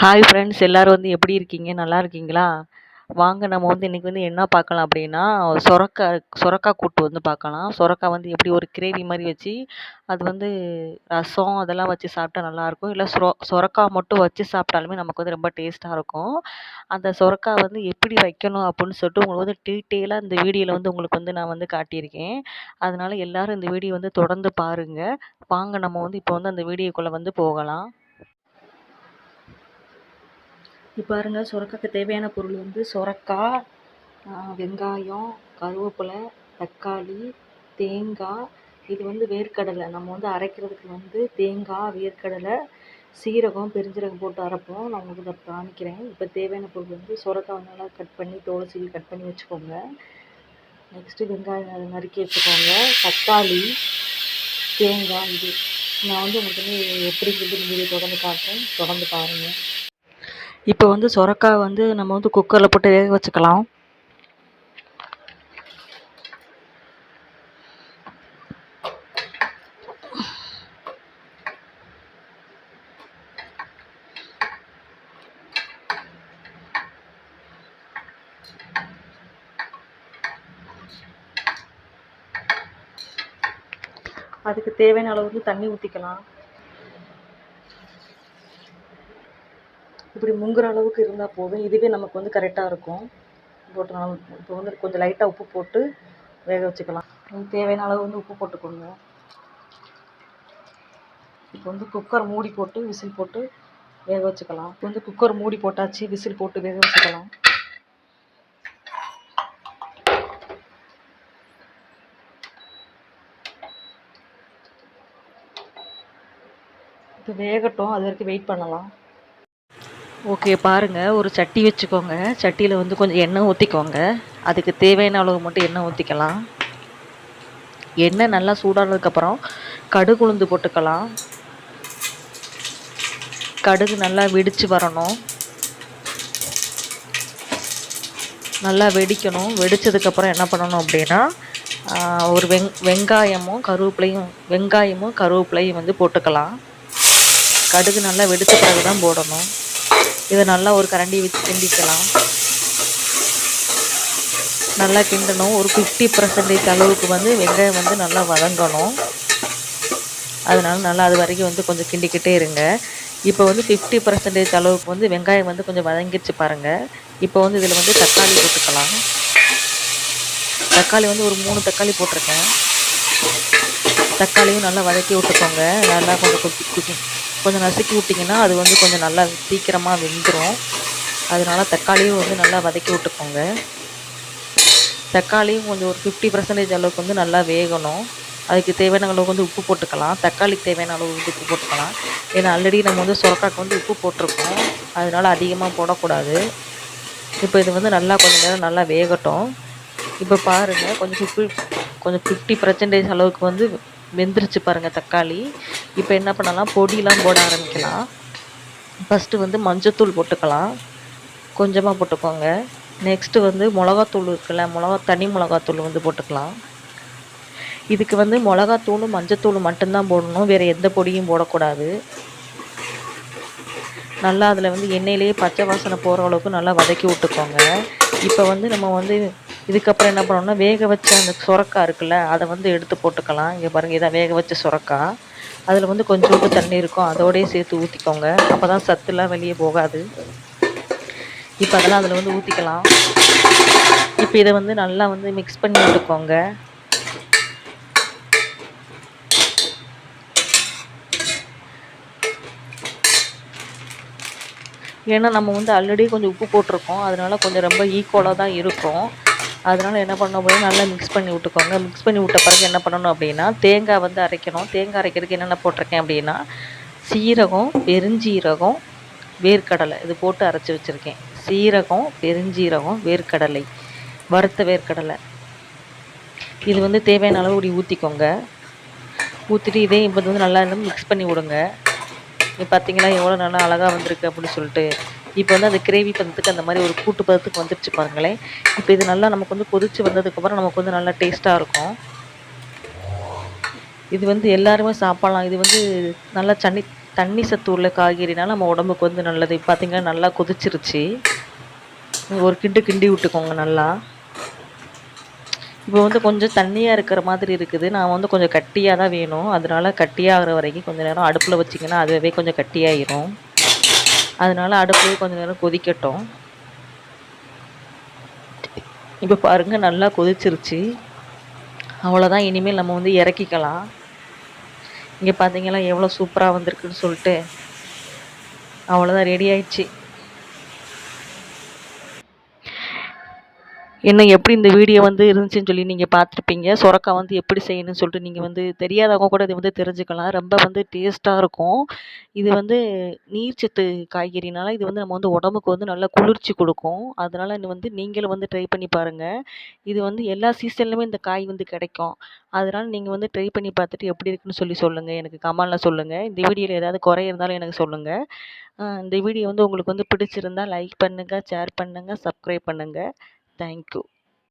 Hi friends எல்லோரும் வந்து எப்படி இருக்கீங்க? நல்லா இருக்கீங்களா? வாங்க நம்ம வந்து இன்றைக்கி வந்து என்ன பார்க்கலாம் அப்படின்னா சொரக்கா சொரக்கா கூட்டு வந்து பார்க்கலாம். சொரக்கா வந்து எப்படி ஒரு கிரேவி மாதிரி வச்சு அது வந்து ரசம் அதெல்லாம் வச்சு சாப்பிட்டா நல்லாயிருக்கும் இல்லை சொர சொரக்கா மட்டும் வச்சு சாப்பிட்டாலுமே நமக்கு வந்து ரொம்ப டேஸ்ட்டாக இருக்கும். அந்த சொரக்கா வந்து எப்படி வைக்கணும் அப்படின்னு சொல்லிட்டு உங்களுக்கு வந்து டீட்டெயிலாக இந்த வீடியோவில் வந்து உங்களுக்கு வந்து நான் வந்து காட்டியிருக்கேன். அதனால் எல்லோரும் இந்த வீடியோ வந்து தொடர்ந்து பாருங்கள் வாங்க நம்ம வந்து இப்போ வந்து அந்த வீடியோக்குள்ளே வந்து போகலாம். இப்போ பாருங்கள் சுரக்காய்க்கு தேவையான பொருள் வந்து சுரக்காய் வெங்காயம் கருவேப்பிலை தக்காளி தேங்காய் இது வந்து வேர்க்கடலை. நம்ம வந்து அரைக்கிறதுக்கு வந்து தேங்காய் வேர்க்கடலை சீரகம் பெருஞ்சீரகம் போட்டு அரைப்போம். நான் உங்களுக்கு இதை காமிக்கிறேன். இப்போ தேவையான பொருள் வந்து சுரக்காய் வந்து நல்லா கட் பண்ணி தோலை சீவி கட் பண்ணி வச்சுக்கோங்க. நெக்ஸ்ட்டு வெங்காயம் அதை நறுக்கி வச்சுக்கோங்க தக்காளி தேங்காய் இது நான் வந்து உங்களுக்கு வந்து எப்படி சொல்லி வீடியோ தொடர்ந்து காட்டுறேன். தொடர்ந்து பாருங்கள் இப்போ வந்து சொரக்காய் வந்து நம்ம வந்து குக்கரில் போட்டு வேக வச்சுக்கலாம். அதுக்கு தேவையான அளவு வந்து தண்ணி ஊற்றிக்கலாம் இப்படி முங்குற அளவுக்கு இருந்தால் போதும். இதுவே நமக்கு வந்து கரெக்டாக இருக்கும். போட்டு இப்போ வந்து கொஞ்சம் லைட்டாக உப்பு போட்டு வேக வச்சுக்கலாம். தேவையான அளவு வந்து உப்பு போட்டுக்கோங்க இப்போ வந்து குக்கர் மூடி போட்டு விசில் போட்டு வேக வச்சுக்கலாம். இப்போ வந்து குக்கர் மூடி போட்டாச்சு விசில் போட்டு வேக வச்சுக்கலாம். இப்போ வேகட்டும். அது வரைக்கும் வெயிட் பண்ணலாம். ஓகே பாருங்கள் ஒரு சட்டி வச்சுக்கோங்க. சட்டியில் வந்து கொஞ்சம் எண்ணெய் ஊற்றிக்கோங்க அதுக்கு தேவையான அளவு மட்டும் எண்ணெய் ஊற்றிக்கலாம் எண்ணெய் நல்லா சூடானதுக்கப்புறம் கடுகு உளுந்து போட்டுக்கலாம். கடுகு நல்லா வெடித்து வரணும். நல்லா வெடிக்கணும். வெடித்ததுக்கப்புறம் என்ன பண்ணணும் அப்படின்னா ஒரு வெங் வெங்காயமும் கருவேப்பிலையும் வெங்காயமும் கருவேப்பிலையும் வந்து போட்டுக்கலாம். கடுகு நல்லா வெடித்த பிறகு தான் போடணும். இதை நல்லா ஒரு கரண்டி வச்சு கிண்டிக்கலாம். நல்லா கிண்டணும். ஒரு ஃபிஃப்டி பர்சன்டேஜ் அளவுக்கு வந்து வெங்காயம் வந்து நல்லா வதங்கணும். அதனால் நல்லா அது வரைக்கும் வந்து கொஞ்சம் கிண்டிக்கிட்டே இருங்க. இப்போ வந்து ஃபிஃப்டி பர்சன்டேஜ் அளவுக்கு வந்து வெங்காயம் வந்து கொஞ்சம் வதங்கிடுச்சு பாருங்கள் இப்போ வந்து இதில் வந்து தக்காளி போட்டுக்கலாம். தக்காளி வந்து ஒரு மூணு தக்காளி போட்டிருக்கேன். தக்காளியும் நல்லா வதக்கி விட்டுக்கோங்க. நல்லா கொஞ்சம் கொத்தி கொஞ்சம் நசுக்கி விட்டிங்கன்னா அது வந்து கொஞ்சம் நல்லா சீக்கிரமாக வெந்துடும் அதனால் தக்காளியும் வந்து நல்லா வதக்கி விட்டுக்கோங்க. தக்காளியும் கொஞ்சம் ஒரு ஃபிஃப்டி பர்சன்டேஜ் அளவுக்கு வந்து நல்லா வேகணும். அதுக்கு தேவையான அளவுக்கு வந்து உப்பு போட்டுக்கலாம். தக்காளிக்கு தேவையான அளவு வந்து உப்பு போட்டுக்கலாம். ஏன்னா ஆல்ரெடி நம்ம வந்து சுரக்காக்கு வந்து உப்பு போட்டிருக்கோம். அதனால் அதிகமாக போடக்கூடாது. இப்போ இது வந்து நல்லா கொஞ்சம் நேரம் நல்லா வேகட்டும். இப்போ பாருங்கள் கொஞ்சம் ஃபிஃப்டி கொஞ்சம் ஃபிஃப்டி பர்சன்டேஜ் அளவுக்கு வந்து வெந்துருச்சு பாருங்கள் தக்காளி. இப்போ என்ன பண்ணலாம்? பொடியெலாம் போட ஆரம்பிக்கலாம். ஃபஸ்ட்டு வந்து மஞ்சத்தூள் போட்டுக்கலாம். கொஞ்சமாக போட்டுக்கோங்க. நெக்ஸ்ட்டு வந்து மிளகாத்தூள் இருக்குல்ல மிளகா தனி மிளகாத்தூள் வந்து போட்டுக்கலாம். இதுக்கு வந்து மிளகாத்தூளும் மஞ்சத்தூள் மட்டும்தான் போடணும். வேறு எந்த பொடியும் போடக்கூடாது. நல்லா அதில் வந்து எண்ணெயிலேயே பச்சை வாசனை போகிற அளவுக்கு நல்லா வதக்கி விட்டுக்கோங்க. இப்போ வந்து நம்ம வந்து இதுக்கப்புறம் என்ன பண்ணணும்னா வேக வச்ச அந்த சுரக்கா இருக்குல்ல அதை வந்து எடுத்து போட்டுக்கலாம். இங்கே பாருங்கள் இதான் வேக வச்ச சுரக்கா. அதில் வந்து கொஞ்சோண்டு தண்ணி இருக்கும் அதோடய சேர்த்து ஊற்றிக்கோங்க அப்போ தான் சத்துலாம் வெளியே போகாது. இப்போ அதெல்லாம் அதில் வந்து ஊற்றிக்கலாம் இப்போ இதை வந்து நல்லா வந்து மிக்ஸ் பண்ணி விட்டுக்கோங்க. ஏன்னா நம்ம வந்து ஆல்ரெடி கொஞ்சம் உப்பு போட்டிருக்கோம். அதனால கொஞ்சம் ரொம்ப ஈக்குவலாக தான் இருக்கும். அதனால் என்ன பண்ண அப்படின்னா நல்லா மிக்ஸ் பண்ணி விட்டுக்கோங்க. மிக்ஸ் பண்ணி விட்ட பிறகு என்ன பண்ணணும் அப்படின்னா தேங்காய் வந்து அரைக்கணும். தேங்காய் அரைக்கிறதுக்கு என்னென்ன போட்டிருக்கேன் அப்படின்னா சீரகம் பெருஞ்சீரகம் வேர்க்கடலை இது போட்டு அரைச்சி வச்சுருக்கேன். சீரகம் பெருஞ்சீரகம் வேர்க்கடலை வறுத்த வேர்க்கடலை. இது வந்து தேவையான அளவு இப்படி ஊற்றிக்கோங்க ஊற்றிட்டு இதே இப்போ வந்து நல்லா மிக்ஸ் பண்ணி விடுங்க. இப்போ பார்த்தீங்கன்னா எவ்வளோ நல்லா அழகாக வந்திருக்கு அப்படின்னு சொல்லிட்டு. இப்போ வந்து அந்த கிரேவி பதத்துக்கு அந்த மாதிரி ஒரு கூட்டு பதத்துக்கு வந்துடுச்சு பாருங்களேன். இப்போ இது நல்லா நமக்கு வந்து கொதித்து வந்ததுக்கப்புறம் நமக்கு வந்து நல்லா டேஸ்ட்டாக இருக்கும். இது வந்து எல்லாருமே சாப்பிட்லாம். இது வந்து நல்லா தண்ணி தண்ணி சத்து உள்ள காய்கறினால நம்ம உடம்புக்கு வந்து நல்லது. பார்த்தீங்கன்னா பார்த்திங்கன்னா நல்லா கொதிச்சிருச்சு. ஒரு கிண்டு கிண்டி விட்டுக்கோங்க நல்லா. இப்போ வந்து கொஞ்சம் தண்ணியாக இருக்கிற மாதிரி இருக்குது. நான் வந்து கொஞ்சம் கட்டியாக தான் வேணும். அதனால கட்டியாகிற வரைக்கும் கொஞ்சம் நேரம் அடுப்பில் வச்சிங்கன்னா அதுவே கொஞ்சம் கட்டியாயிரும். அதனால அடுப்புலேயே கொஞ்சம் நேரம் கொதிக்கட்டும். இப்போ பாருங்கள் நல்லா கொதிச்சிருச்சு. அவ்வளோதான் இனிமேல் நம்ம வந்து இறக்கிக்கலாம். இங்கே பார்த்தீங்களா எவ்வளோ சூப்பராக வந்திருக்குன்னு சொல்லிட்டு. அவ்வளோதான் ரெடி ஆயிடுச்சு. என்ன எப்படி இந்த வீடியோ வந்து இருந்துச்சுன்னு சொல்லி நீங்கள் பார்த்துருப்பீங்க. சுரக்காய் வந்து எப்படி செய்யணும்னு சொல்லிட்டு நீங்கள் வந்து தெரியாதவங்க கூட இதை வந்து தெரிஞ்சுக்கலாம். ரொம்ப வந்து டேஸ்ட்டாக இருக்கும். இது வந்து நீர்ச்சத்து காய்கறினால இது வந்து நம்ம வந்து உடம்புக்கு வந்து நல்லா குளிர்ச்சி கொடுக்கும். அதனால் வந்து நீங்களும் வந்து ட்ரை பண்ணி பாருங்கள் இது வந்து எல்லா சீசன்லையுமே இந்த காய் வந்து கிடைக்கும். அதனால் நீங்கள் வந்து ட்ரை பண்ணி பார்த்துட்டு எப்படி இருக்குன்னு சொல்லி சொல்லுங்கள் எனக்கு கமெண்டில் சொல்லுங்கள் இந்த வீடியோவில் ஏதாவது குறை இருந்தாலும் எனக்கு சொல்லுங்கள் இந்த வீடியோ வந்து உங்களுக்கு வந்து பிடிச்சிருந்தா லைக் பண்ணுங்கள் ஷேர் பண்ணுங்கள் சப்ஸ்கிரைப் பண்ணுங்கள் தேங்க்யூ